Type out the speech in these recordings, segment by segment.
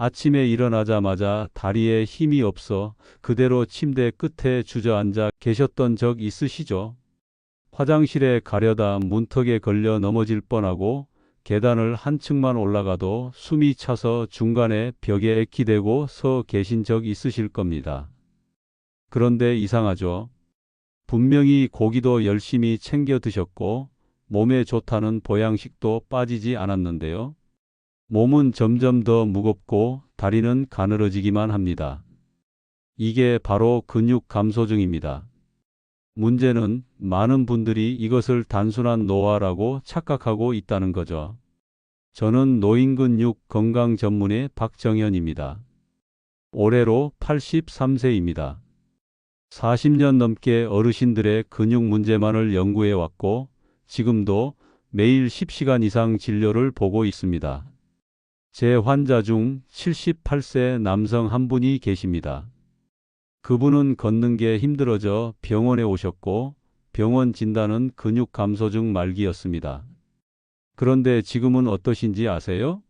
아침에 일어나자마자 다리에 힘이 없어 그대로 침대 끝에 주저앉아 계셨던 적 있으시죠? 화장실에 가려다 문턱에 걸려 넘어질 뻔하고 계단을 한층만 올라가도 숨이 차서 중간에 벽에 기대고 서 계신 적 있으실 겁니다. 그런데 이상하죠? 분명히 고기도 열심히 챙겨 드셨고 몸에 좋다는 보양식도 빠지지 않았는데요. 몸은 점점 더 무겁고 다리는 가늘어지기만 합니다. 이게 바로 근육 감소증입니다. 문제는 많은 분들이 이것을 단순한 노화라고 착각하고 있다는 거죠. 저는 노인근육 건강 전문의 박정현입니다. 올해로 83세입니다. 40년 넘게 어르신들의 근육 문제만을 연구해 왔고 지금도 매일 10시간 이상 진료를 보고 있습니다. 제 환자 중 78세 남성 한 분이 계십니다. 그분은 걷는 게 힘들어져 병원에 오셨고 병원 진단은 근육 감소증 말기였습니다. 그런데 지금은 어떠신지 아세요?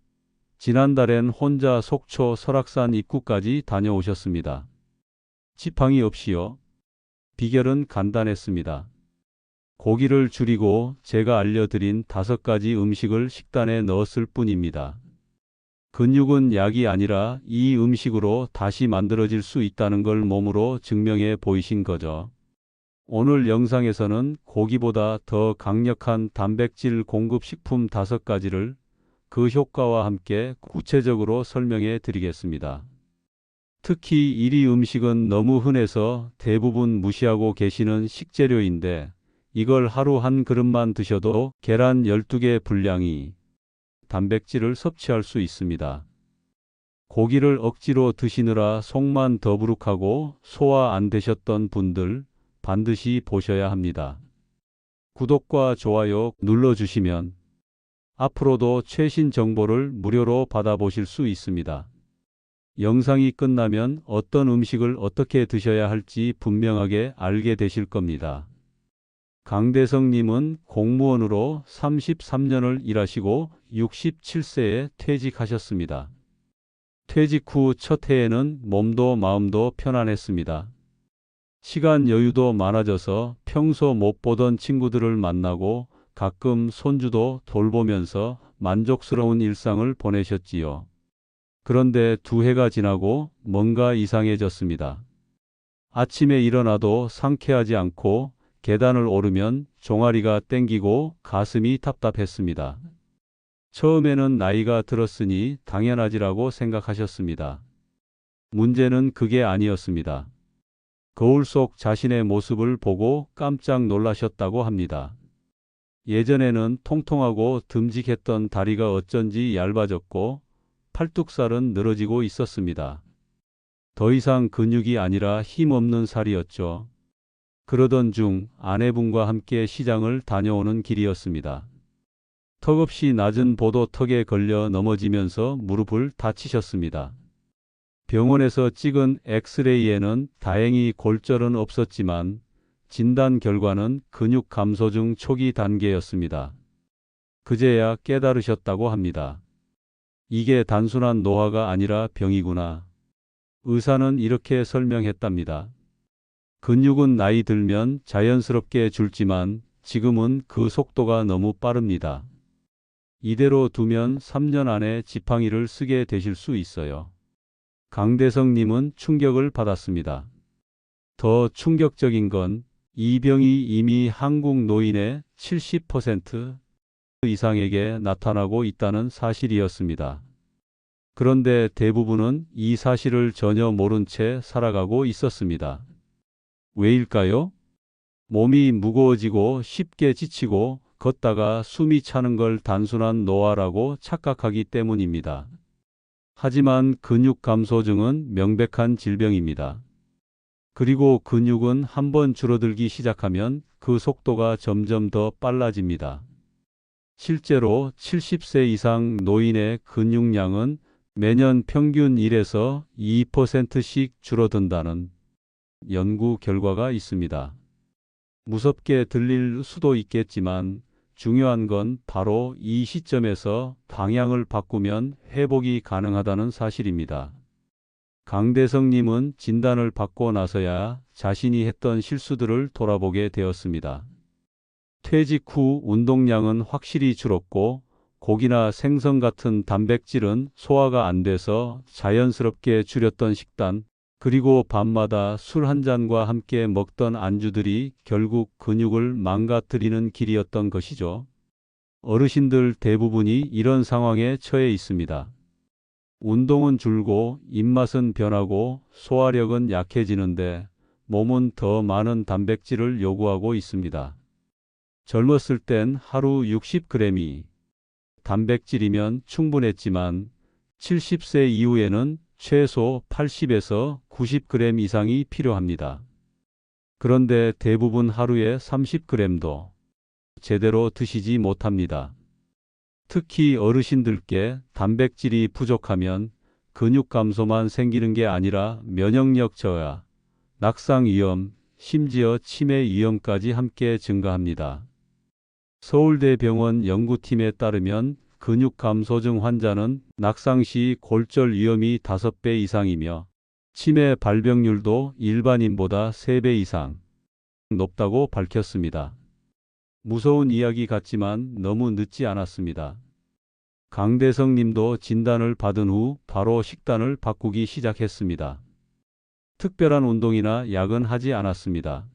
지난달엔 혼자 속초 설악산 입구까지 다녀오셨습니다. 지팡이 없이요. 비결은 간단했습니다. 고기를 줄이고 제가 알려드린 다섯 가지 음식을 식단에 넣었을 뿐입니다. 근육은 약이 아니라 이 음식으로 다시 만들어질 수 있다는 걸 몸으로 증명해 보이신 거죠. 오늘 영상에서는 고기보다 더 강력한 단백질 공급 식품 다섯 가지를 그 효과와 함께 구체적으로 설명해 드리겠습니다. 특히 1위 음식은 너무 흔해서 대부분 무시하고 계시는 식재료인데 이걸 하루 한 그릇만 드셔도 계란 12개 분량이 단백질을 섭취할 수 있습니다. 고기를 억지로 드시느라 속만 더부룩하고 소화 안 되셨던 분들 반드시 보셔야 합니다. 구독과 좋아요 눌러주시면 앞으로도 최신 정보를 무료로 받아보실 수 있습니다. 영상이 끝나면 어떤 음식을 어떻게 드셔야 할지 분명하게 알게 되실 겁니다. 강대성님은 공무원으로 33년을 일하시고 67세에 퇴직하셨습니다. 퇴직 후 첫 해에는 몸도 마음도 편안했습니다. 시간 여유도 많아져서 평소 못 보던 친구들을 만나고 가끔 손주도 돌보면서 만족스러운 일상을 보내셨지요. 그런데 두 해가 지나고 뭔가 이상해졌습니다. 아침에 일어나도 상쾌하지 않고 계단을 오르면 종아리가 땡기고 가슴이 답답했습니다. 처음에는 나이가 들었으니 당연하지라고 생각하셨습니다. 문제는 그게 아니었습니다. 거울 속 자신의 모습을 보고 깜짝 놀라셨다고 합니다. 예전에는 통통하고 듬직했던 다리가 어쩐지 얇아졌고 팔뚝살은 늘어지고 있었습니다. 더 이상 근육이 아니라 힘없는 살이었죠. 그러던 중 아내분과 함께 시장을 다녀오는 길이었습니다. 턱없이 낮은 보도 턱에 걸려 넘어지면서 무릎을 다치셨습니다. 병원에서 찍은 엑스레이에는 다행히 골절은 없었지만 진단 결과는 근육 감소증 초기 단계였습니다. 그제야 깨달으셨다고 합니다. 이게 단순한 노화가 아니라 병이구나. 의사는 이렇게 설명했답니다. 근육은 나이 들면 자연스럽게 줄지만 지금은 그 속도가 너무 빠릅니다. 이대로 두면 3년 안에 지팡이를 쓰게 되실 수 있어요. 강대성님은 충격을 받았습니다. 더 충격적인 건 이 병이 이미 한국 노인의 70% 이상에게 나타나고 있다는 사실이었습니다. 그런데 대부분은 이 사실을 전혀 모른 채 살아가고 있었습니다. 왜일까요? 몸이 무거워지고 쉽게 지치고 걷다가 숨이 차는 걸 단순한 노화라고 착각하기 때문입니다. 하지만 근육 감소증은 명백한 질병입니다. 그리고 근육은 한번 줄어들기 시작하면 그 속도가 점점 더 빨라집니다. 실제로 70세 이상 노인의 근육량은 매년 평균 1에서 2%씩 줄어든다는 연구 결과가 있습니다. 무섭게 들릴 수도 있겠지만 중요한 건 바로 이 시점에서 방향을 바꾸면 회복이 가능하다는 사실입니다. 강대성님은 진단을 받고 나서야 자신이 했던 실수들을 돌아보게 되었습니다. 퇴직 후 운동량은 확실히 줄었고 고기나 생선 같은 단백질은 소화가 안 돼서 자연스럽게 줄였던 식단, 그리고 밤마다 술 한 잔과 함께 먹던 안주들이 결국 근육을 망가뜨리는 길이었던 것이죠. 어르신들 대부분이 이런 상황에 처해 있습니다. 운동은 줄고 입맛은 변하고 소화력은 약해지는데 몸은 더 많은 단백질을 요구하고 있습니다. 젊었을 땐 하루 60g이 단백질이면 충분했지만 70세 이후에는 최소 80에서 90g 이상이 필요합니다. 그런데 대부분 하루에 30g도 제대로 드시지 못합니다. 특히 어르신들께 단백질이 부족하면 근육 감소만 생기는 게 아니라 면역력 저하, 낙상 위험, 심지어 치매 위험까지 함께 증가합니다. 서울대병원 연구팀에 따르면 근육 감소증 환자는 낙상 시 골절 위험이 5배 이상이며 치매 발병률도 일반인보다 3배 이상 높다고 밝혔습니다. 무서운 이야기 같지만 너무 늦지 않았습니다. 강대성 님도 진단을 받은 후 바로 식단을 바꾸기 시작했습니다. 특별한 운동이나 약은 하지 않았습니다.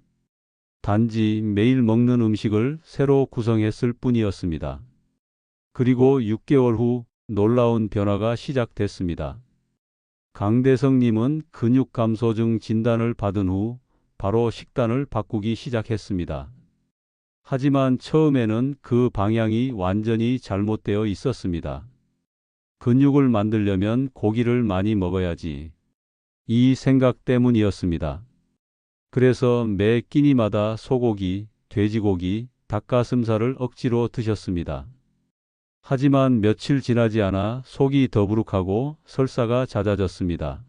단지 매일 먹는 음식을 새로 구성했을 뿐이었습니다. 그리고 6개월 후 놀라운 변화가 시작됐습니다. 강대성님은 근육 감소증 진단을 받은 후 바로 식단을 바꾸기 시작했습니다. 하지만 처음에는 그 방향이 완전히 잘못되어 있었습니다. 근육을 만들려면 고기를 많이 먹어야지. 이 생각 때문이었습니다. 그래서 매 끼니마다 소고기, 돼지고기, 닭가슴살을 억지로 드셨습니다. 하지만 며칠 지나지 않아 속이 더부룩하고 설사가 잦아졌습니다.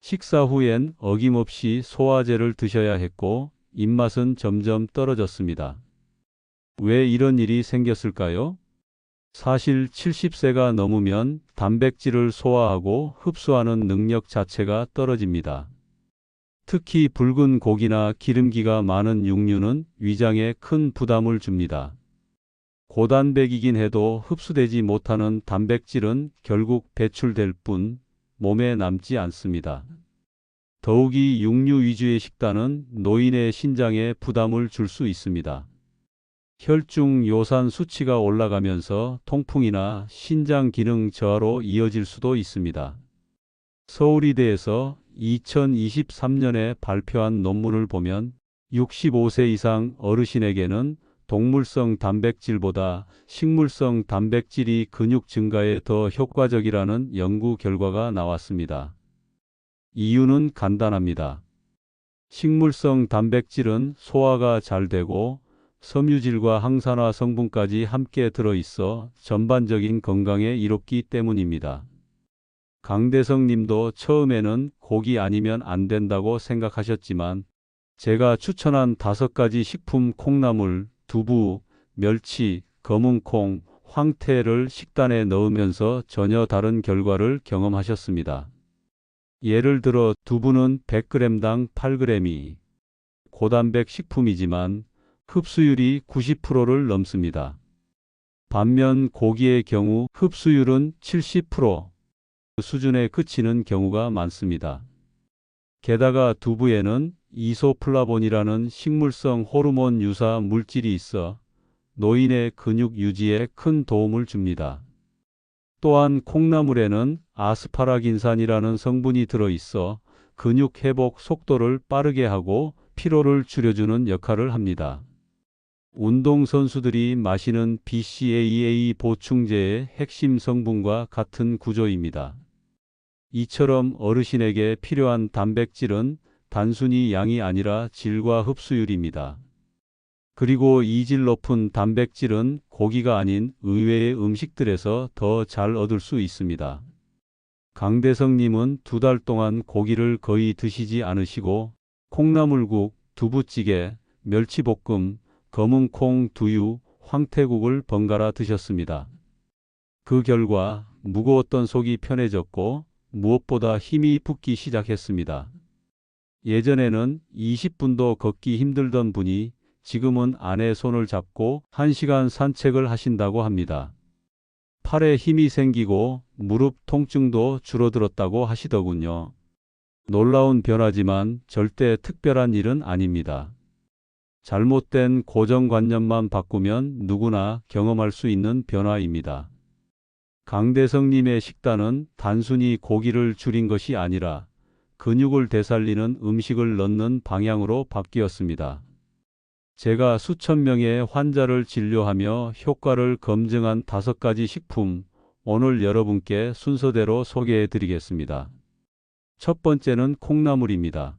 식사 후엔 어김없이 소화제를 드셔야 했고 입맛은 점점 떨어졌습니다. 왜 이런 일이 생겼을까요? 사실 70세가 넘으면 단백질을 소화하고 흡수하는 능력 자체가 떨어집니다. 특히 붉은 고기나 기름기가 많은 육류는 위장에 큰 부담을 줍니다. 고단백이긴 해도 흡수되지 못하는 단백질은 결국 배출될 뿐 몸에 남지 않습니다. 더욱이 육류 위주의 식단은 노인의 신장에 부담을 줄 수 있습니다. 혈중 요산 수치가 올라가면서 통풍이나 신장 기능 저하로 이어질 수도 있습니다. 서울의대에서 2023년에 발표한 논문을 보면 65세 이상 어르신에게는 동물성 단백질보다 식물성 단백질이 근육 증가에 더 효과적이라는 연구 결과가 나왔습니다. 이유는 간단합니다. 식물성 단백질은 소화가 잘 되고 섬유질과 항산화 성분까지 함께 들어있어 전반적인 건강에 이롭기 때문입니다. 강대성 님도 처음에는 고기 아니면 안 된다고 생각하셨지만 제가 추천한 다섯 가지 식품 콩나물, 두부, 멸치, 검은콩, 황태를 식단에 넣으면서 전혀 다른 결과를 경험하셨습니다. 예를 들어 두부는 100g당 8g이 고단백 식품이지만 흡수율이 90%를 넘습니다. 반면 고기의 경우 흡수율은 70% 수준에 그치는 경우가 많습니다. 게다가 두부에는 이소플라본이라는 식물성 호르몬 유사 물질이 있어 노인의 근육 유지에 큰 도움을 줍니다. 또한 콩나물에는 아스파라긴산이라는 성분이 들어있어 근육 회복 속도를 빠르게 하고 피로를 줄여주는 역할을 합니다. 운동선수들이 마시는 BCAA 보충제의 핵심 성분과 같은 구조입니다. 이처럼 어르신에게 필요한 단백질은 단순히 양이 아니라 질과 흡수율입니다. 그리고 이질 높은 단백질은 고기가 아닌 의외의 음식들에서 더 잘 얻을 수 있습니다. 강대성님은 두 달 동안 고기를 거의 드시지 않으시고 콩나물국, 두부찌개, 멸치볶음, 검은콩 두유, 황태국을 번갈아 드셨습니다. 그 결과 무거웠던 속이 편해졌고 무엇보다 힘이 붙기 시작했습니다. 예전에는 20분도 걷기 힘들던 분이 지금은 아내 손을 잡고 1시간 산책을 하신다고 합니다. 팔에 힘이 생기고 무릎 통증도 줄어들었다고 하시더군요. 놀라운 변화지만 절대 특별한 일은 아닙니다. 잘못된 고정관념만 바꾸면 누구나 경험할 수 있는 변화입니다. 강대성님의 식단은 단순히 고기를 줄인 것이 아니라 근육을 되살리는 음식을 넣는 방향으로 바뀌었습니다. 제가 수천 명의 환자를 진료하며 효과를 검증한 다섯 가지 식품, 오늘 여러분께 순서대로 소개해 드리겠습니다. 첫 번째는 콩나물입니다.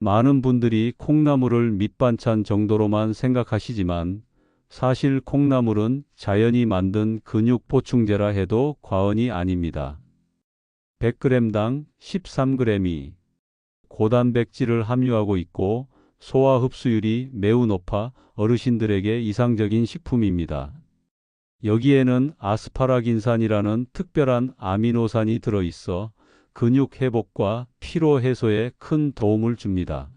많은 분들이 콩나물을 밑반찬 정도로만 생각하시지만 사실 콩나물은 자연이 만든 근육 보충제라 해도 과언이 아닙니다. 100g당 13g이 고단백질을 함유하고 있고 소화 흡수율이 매우 높아 어르신들에게 이상적인 식품입니다. 여기에는 아스파라긴산이라는 특별한 아미노산이 들어있어 근육 회복과 피로 해소에 큰 도움을 줍니다.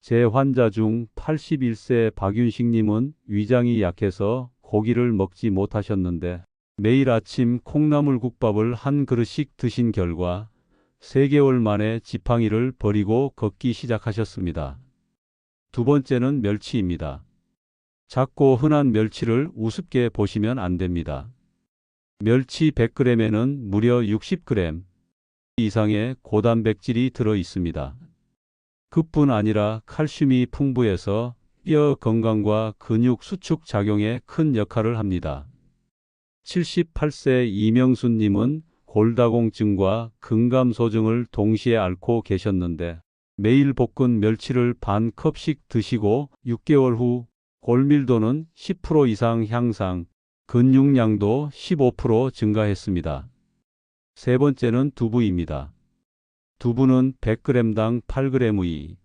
제 환자 중 81세 박윤식님은 위장이 약해서 고기를 먹지 못하셨는데 매일 아침 콩나물 국밥을 한 그릇씩 드신 결과 3개월 만에 지팡이를 버리고 걷기 시작하셨습니다. 두 번째는 멸치입니다. 작고 흔한 멸치를 우습게 보시면 안 됩니다. 멸치 100g에는 무려 60g 이상의 고단백질이 들어 있습니다. 그뿐 아니라 칼슘이 풍부해서 뼈 건강과 근육 수축 작용에 큰 역할을 합니다. 78세 이명순님은 골다공증과 근감소증을 동시에 앓고 계셨는데 매일 볶은 멸치를 반 컵씩 드시고 6개월 후 골밀도는 10% 이상 향상, 근육량도 15% 증가했습니다. 세 번째는 두부입니다. 두부는 100g당 8g의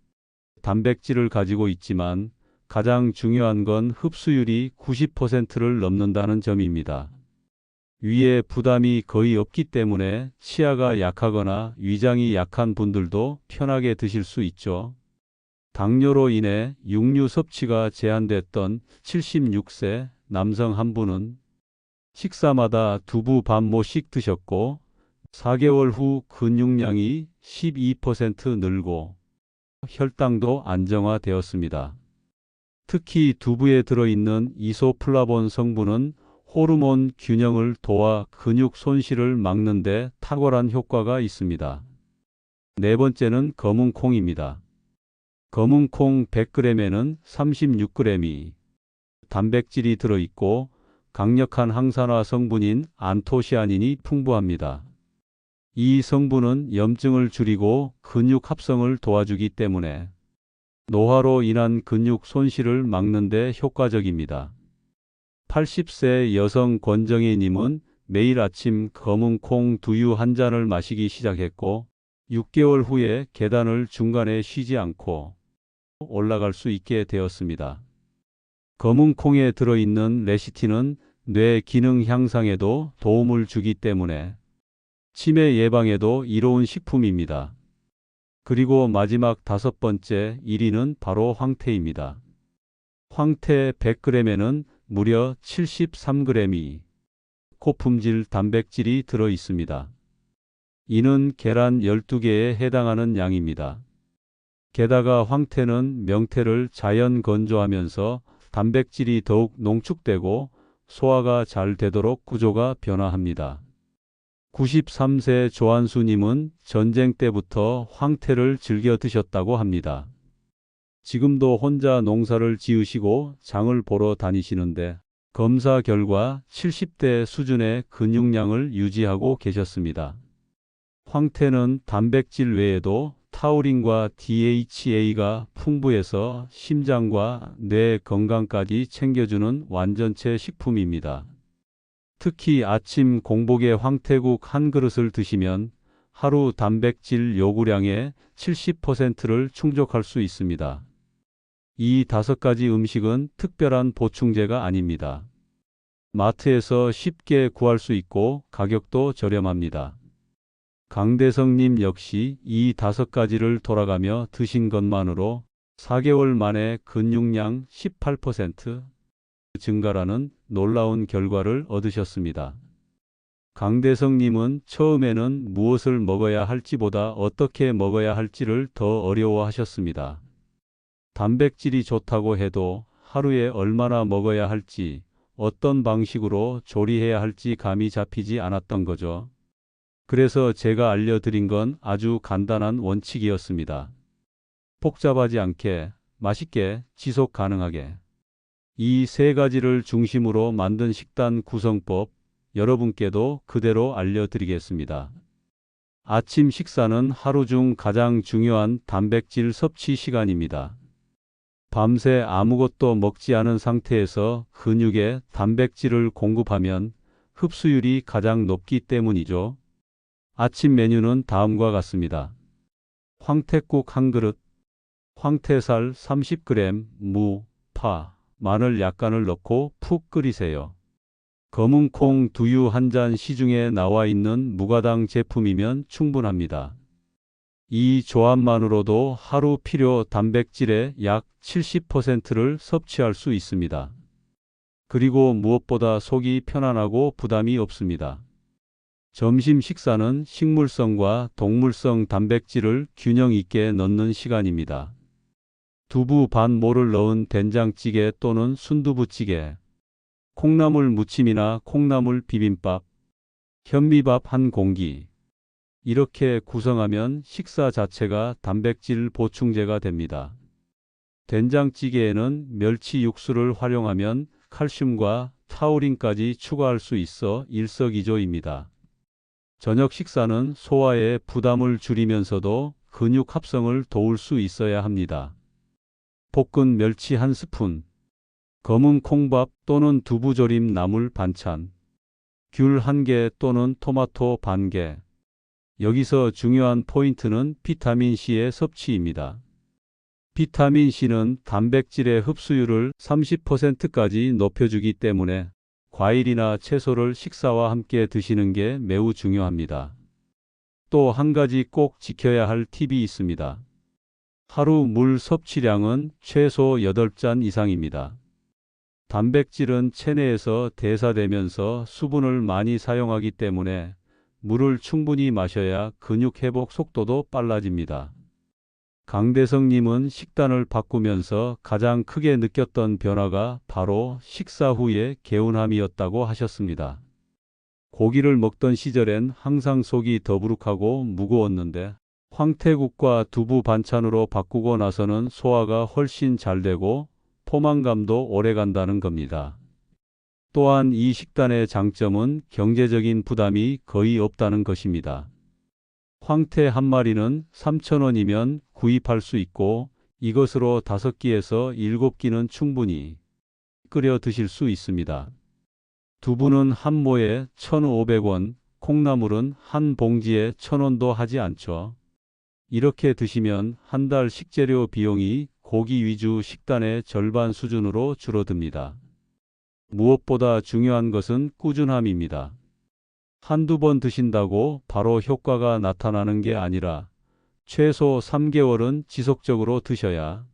단백질을 가지고 있지만 가장 중요한 건 흡수율이 90%를 넘는다는 점입니다. 위에 부담이 거의 없기 때문에 치아가 약하거나 위장이 약한 분들도 편하게 드실 수 있죠. 당뇨로 인해 육류 섭취가 제한됐던 76세 남성 한 분은 식사마다 두부 반 모씩 드셨고 4개월 후 근육량이 12% 늘고 혈당도 안정화되었습니다. 특히 두부에 들어있는 이소플라본 성분은 호르몬 균형을 도와 근육 손실을 막는 데 탁월한 효과가 있습니다. 네 번째는 검은 콩입니다. 검은 콩 100g에는 36g이 단백질이 들어있고 강력한 항산화 성분인 안토시아닌이 풍부합니다. 이 성분은 염증을 줄이고 근육 합성을 도와주기 때문에 노화로 인한 근육 손실을 막는 데 효과적입니다. 80세 여성 권정혜님은 매일 아침 검은 콩 두유 한 잔을 마시기 시작했고 6개월 후에 계단을 중간에 쉬지 않고 올라갈 수 있게 되었습니다. 검은 콩에 들어있는 레시틴은 뇌 기능 향상에도 도움을 주기 때문에 치매 예방에도 이로운 식품입니다. 그리고 마지막 다섯 번째 1위는 바로 황태입니다. 황태 100g에는 무려 73g이 고품질 단백질이 들어 있습니다. 이는 계란 12개에 해당하는 양입니다. 게다가 황태는 명태를 자연 건조하면서 단백질이 더욱 농축되고 소화가 잘 되도록 구조가 변화합니다. 93세 조한수님은 전쟁 때부터 황태를 즐겨 드셨다고 합니다. 지금도 혼자 농사를 지으시고 장을 보러 다니시는데 검사 결과 70대 수준의 근육량을 유지하고 계셨습니다. 황태는 단백질 외에도 타우린과 DHA가 풍부해서 심장과 뇌 건강까지 챙겨주는 완전체 식품입니다. 특히 아침 공복에 황태국 한 그릇을 드시면 하루 단백질 요구량의 70%를 충족할 수 있습니다. 이 다섯 가지 음식은 특별한 보충제가 아닙니다. 마트에서 쉽게 구할 수 있고 가격도 저렴합니다. 강대성님 역시 이 다섯 가지를 돌아가며 드신 것만으로 4개월 만에 근육량 18% 증가라는 놀라운 결과를 얻으셨습니다. 강대성님은 처음에는 무엇을 먹어야 할지보다 어떻게 먹어야 할지를 더 어려워하셨습니다. 단백질이 좋다고 해도 하루에 얼마나 먹어야 할지, 어떤 방식으로 조리해야 할지 감이 잡히지 않았던 거죠. 그래서 제가 알려드린 건 아주 간단한 원칙이었습니다. 복잡하지 않게, 맛있게, 지속 가능하게. 이 세 가지를 중심으로 만든 식단 구성법 여러분께도 그대로 알려드리겠습니다. 아침 식사는 하루 중 가장 중요한 단백질 섭취 시간입니다. 밤새 아무것도 먹지 않은 상태에서 근육에 단백질을 공급하면 흡수율이 가장 높기 때문이죠. 아침 메뉴는 다음과 같습니다. 황태국 한 그릇, 황태살 30g, 무, 파, 마늘 약간을 넣고 푹 끓이세요. 검은 콩 두유 한 잔 시중에 나와 있는 무가당 제품이면 충분합니다. 이 조합만으로도 하루 필요 단백질의 약 70%를 섭취할 수 있습니다. 그리고 무엇보다 속이 편안하고 부담이 없습니다. 점심 식사는 식물성과 동물성 단백질을 균형 있게 넣는 시간입니다. 두부 반 모를 넣은 된장찌개 또는 순두부찌개, 콩나물 무침이나 콩나물 비빔밥, 현미밥 한 공기. 이렇게 구성하면 식사 자체가 단백질 보충제가 됩니다. 된장찌개에는 멸치 육수를 활용하면 칼슘과 타우린까지 추가할 수 있어 일석이조입니다. 저녁 식사는 소화에 부담을 줄이면서도 근육 합성을 도울 수 있어야 합니다. 볶은 멸치 한 스푼, 검은 콩밥 또는 두부조림 나물 반찬, 귤 한 개 또는 토마토 반 개. 여기서 중요한 포인트는 비타민C의 섭취입니다. 비타민C는 단백질의 흡수율을 30%까지 높여주기 때문에 과일이나 채소를 식사와 함께 드시는 게 매우 중요합니다. 또 한 가지 꼭 지켜야 할 팁이 있습니다. 하루 물 섭취량은 최소 8잔 이상입니다. 단백질은 체내에서 대사되면서 수분을 많이 사용하기 때문에 물을 충분히 마셔야 근육 회복 속도도 빨라집니다. 강대성님은 식단을 바꾸면서 가장 크게 느꼈던 변화가 바로 식사 후의 개운함이었다고 하셨습니다. 고기를 먹던 시절엔 항상 속이 더부룩하고 무거웠는데 황태국과 두부 반찬으로 바꾸고 나서는 소화가 훨씬 잘 되고 포만감도 오래 간다는 겁니다. 또한 이 식단의 장점은 경제적인 부담이 거의 없다는 것입니다. 황태 한 마리는 3,000원이면 구입할 수 있고 이것으로 5끼에서 7끼는 충분히 끓여 드실 수 있습니다. 두부는 한 모에 1,500원, 콩나물은 한 봉지에 1,000원도 하지 않죠. 이렇게 드시면 한 달 식재료 비용이 고기 위주 식단의 절반 수준으로 줄어듭니다. 무엇보다 중요한 것은 꾸준함입니다. 한두 번 드신다고 바로 효과가 나타나는 게 아니라 최소 3개월은 지속적으로 드셔야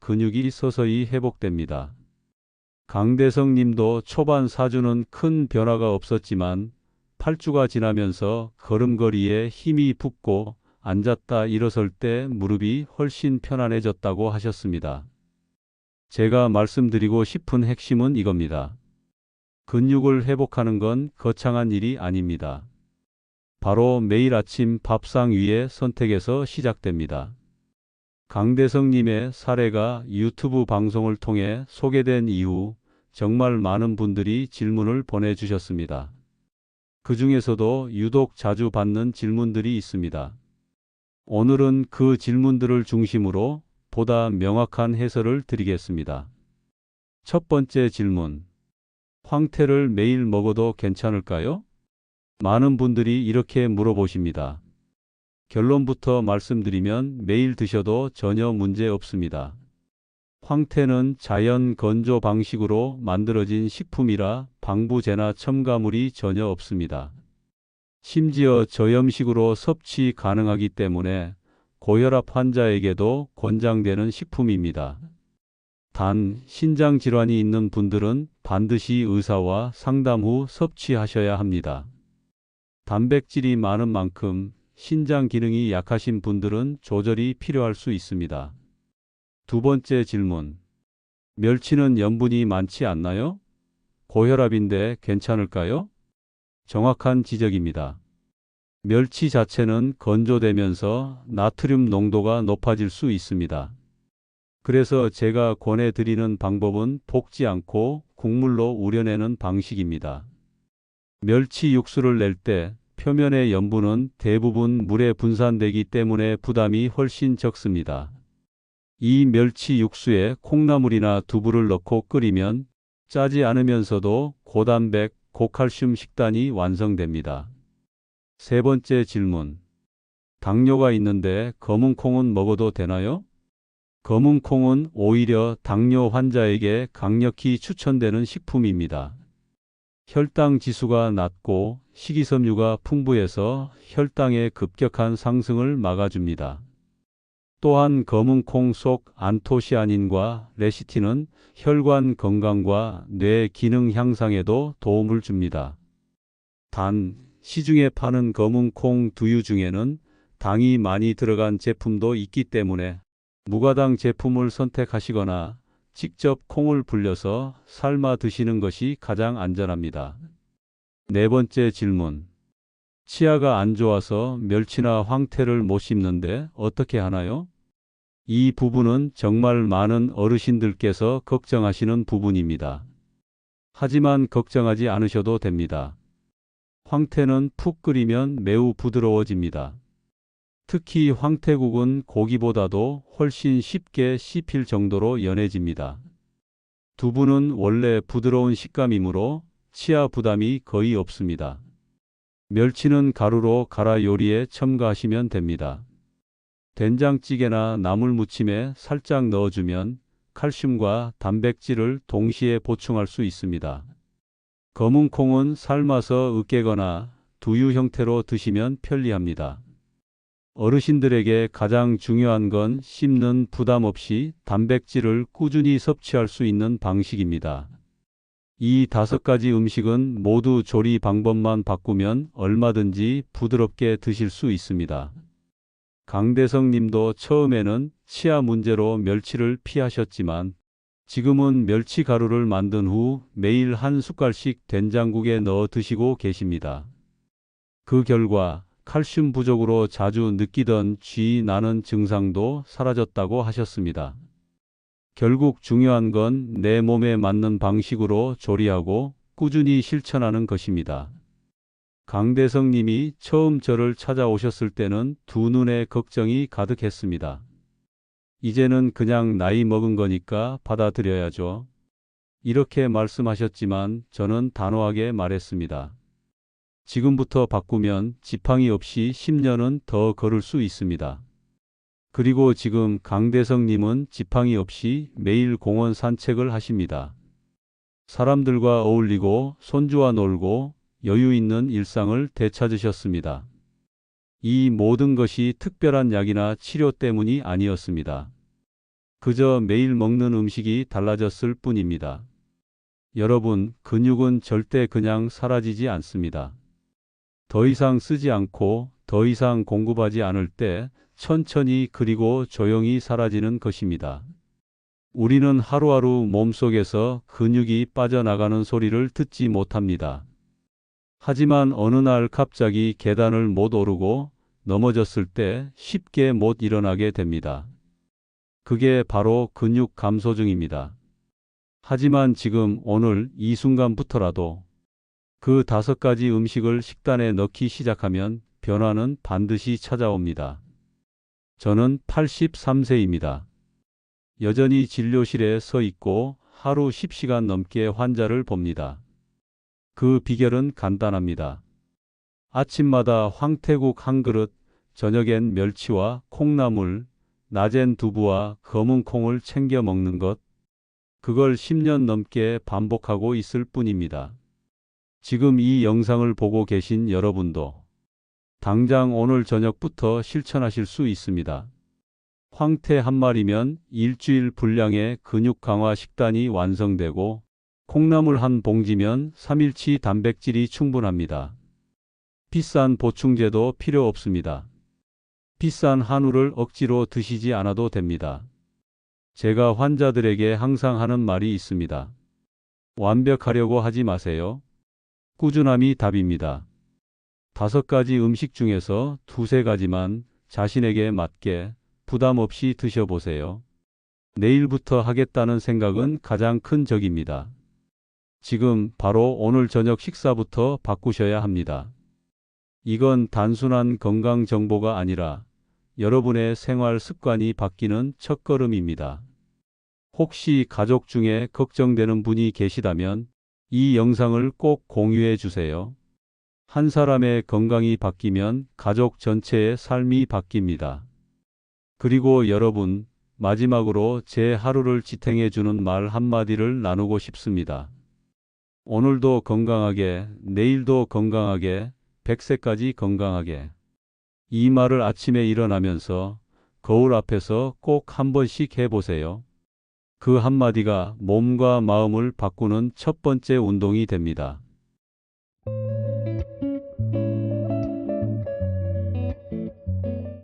근육이 서서히 회복됩니다. 강대성 님도 초반 4주는 큰 변화가 없었지만 8주가 지나면서 걸음걸이에 힘이 붙고 앉았다 일어설 때 무릎이 훨씬 편안해졌다고 하셨습니다. 제가 말씀드리고 싶은 핵심은 이겁니다. 근육을 회복하는 건 거창한 일이 아닙니다. 바로 매일 아침 밥상 위의 선택에서 시작됩니다. 강대성님의 사례가 유튜브 방송을 통해 소개된 이후 정말 많은 분들이 질문을 보내주셨습니다. 그 중에서도 유독 자주 받는 질문들이 있습니다. 오늘은 그 질문들을 중심으로 보다 명확한 해설을 드리겠습니다. 첫 번째 질문. 황태를 매일 먹어도 괜찮을까요? 많은 분들이 이렇게 물어보십니다. 결론부터 말씀드리면 매일 드셔도 전혀 문제 없습니다. 황태는 자연 건조 방식으로 만들어진 식품이라 방부제나 첨가물이 전혀 없습니다. 심지어 저염식으로 섭취 가능하기 때문에 고혈압 환자에게도 권장되는 식품입니다. 단, 신장 질환이 있는 분들은 반드시 의사와 상담 후 섭취하셔야 합니다. 단백질이 많은 만큼 신장 기능이 약하신 분들은 조절이 필요할 수 있습니다. 두 번째 질문. 멸치는 염분이 많지 않나요? 고혈압인데 괜찮을까요? 정확한 지적입니다. 멸치 자체는 건조되면서 나트륨 농도가 높아질 수 있습니다. 그래서 제가 권해드리는 방법은 볶지 않고 국물로 우려내는 방식입니다. 멸치 육수를 낼 때 표면의 염분은 대부분 물에 분산되기 때문에 부담이 훨씬 적습니다. 이 멸치 육수에 콩나물이나 두부를 넣고 끓이면 짜지 않으면서도 고단백, 고칼슘 식단이 완성됩니다. 세 번째 질문. 당뇨가 있는데 검은 콩은 먹어도 되나요? 검은 콩은 오히려 당뇨 환자에게 강력히 추천되는 식품입니다. 혈당 지수가 낮고 식이섬유가 풍부해서 혈당의 급격한 상승을 막아줍니다. 또한 검은 콩 속 안토시아닌과 레시틴은 혈관 건강과 뇌 기능 향상에도 도움을 줍니다. 단, 시중에 파는 검은 콩 두유 중에는 당이 많이 들어간 제품도 있기 때문에 무가당 제품을 선택하시거나 직접 콩을 불려서 삶아 드시는 것이 가장 안전합니다. 네 번째 질문. 치아가 안 좋아서 멸치나 황태를 못 씹는데 어떻게 하나요? 이 부분은 정말 많은 어르신들께서 걱정하시는 부분입니다. 하지만 걱정하지 않으셔도 됩니다. 황태는 푹 끓이면 매우 부드러워집니다. 특히 황태국은 고기보다도 훨씬 쉽게 씹힐 정도로 연해집니다. 두부는 원래 부드러운 식감이므로 치아 부담이 거의 없습니다. 멸치는 가루로 갈아 요리에 첨가하시면 됩니다. 된장찌개나 나물 무침에 살짝 넣어주면 칼슘과 단백질을 동시에 보충할 수 있습니다. 검은 콩은 삶아서 으깨거나 두유 형태로 드시면 편리합니다. 어르신들에게 가장 중요한 건 씹는 부담 없이 단백질을 꾸준히 섭취할 수 있는 방식입니다. 이 다섯 가지 음식은 모두 조리 방법만 바꾸면 얼마든지 부드럽게 드실 수 있습니다. 강대성 님도 처음에는 치아 문제로 멸치를 피하셨지만 지금은 멸치 가루를 만든 후 매일 한 숟갈씩 된장국에 넣어 드시고 계십니다. 그 결과 칼슘 부족으로 자주 느끼던 쥐 나는 증상도 사라졌다고 하셨습니다. 결국 중요한 건 내 몸에 맞는 방식으로 조리하고 꾸준히 실천하는 것입니다. 강대성 님이 처음 저를 찾아오셨을 때는 두 눈에 걱정이 가득했습니다. 이제는 그냥 나이 먹은 거니까 받아들여야죠. 이렇게 말씀하셨지만 저는 단호하게 말했습니다. 지금부터 바꾸면 지팡이 없이 10년은 더 걸을 수 있습니다. 그리고 지금 강대성님은 지팡이 없이 매일 공원 산책을 하십니다. 사람들과 어울리고 손주와 놀고 여유 있는 일상을 되찾으셨습니다. 이 모든 것이 특별한 약이나 치료 때문이 아니었습니다. 그저 매일 먹는 음식이 달라졌을 뿐입니다. 여러분, 근육은 절대 그냥 사라지지 않습니다. 더 이상 쓰지 않고 더 이상 공급하지 않을 때 천천히 그리고 조용히 사라지는 것입니다. 우리는 하루하루 몸속에서 근육이 빠져나가는 소리를 듣지 못합니다. 하지만 어느 날 갑자기 계단을 못 오르고 넘어졌을 때 쉽게 못 일어나게 됩니다. 그게 바로 근육 감소증입니다. 하지만 지금 오늘 이 순간부터라도 그 다섯 가지 음식을 식단에 넣기 시작하면 변화는 반드시 찾아옵니다. 저는 83세입니다. 여전히 진료실에 서 있고 하루 10시간 넘게 환자를 봅니다. 그 비결은 간단합니다. 아침마다 황태국 한 그릇, 저녁엔 멸치와 콩나물, 낮엔 두부와 검은 콩을 챙겨 먹는 것. 그걸 10년 넘게 반복하고 있을 뿐입니다. 지금 이 영상을 보고 계신 여러분도 당장 오늘 저녁부터 실천하실 수 있습니다. 황태 한 마리면 일주일 분량의 근육 강화 식단이 완성되고 콩나물 한 봉지면 3일치 단백질이 충분합니다. 비싼 보충제도 필요 없습니다. 비싼 한우를 억지로 드시지 않아도 됩니다. 제가 환자들에게 항상 하는 말이 있습니다. 완벽하려고 하지 마세요. 꾸준함이 답입니다. 다섯 가지 음식 중에서 두세 가지만 자신에게 맞게 부담 없이 드셔보세요. 내일부터 하겠다는 생각은 가장 큰 적입니다. 지금 바로 오늘 저녁 식사부터 바꾸셔야 합니다. 이건 단순한 건강 정보가 아니라 여러분의 생활 습관이 바뀌는 첫걸음입니다. 혹시 가족 중에 걱정되는 분이 계시다면 이 영상을 꼭 공유해 주세요. 한 사람의 건강이 바뀌면 가족 전체의 삶이 바뀝니다. 그리고 여러분, 마지막으로 제 하루를 지탱해 주는 말 한마디를 나누고 싶습니다. 오늘도 건강하게, 내일도 건강하게, 100세까지 건강하게. 이 말을 아침에 일어나면서 거울 앞에서 꼭 한 번씩 해보세요. 그 한마디가 몸과 마음을 바꾸는 첫 번째 운동이 됩니다.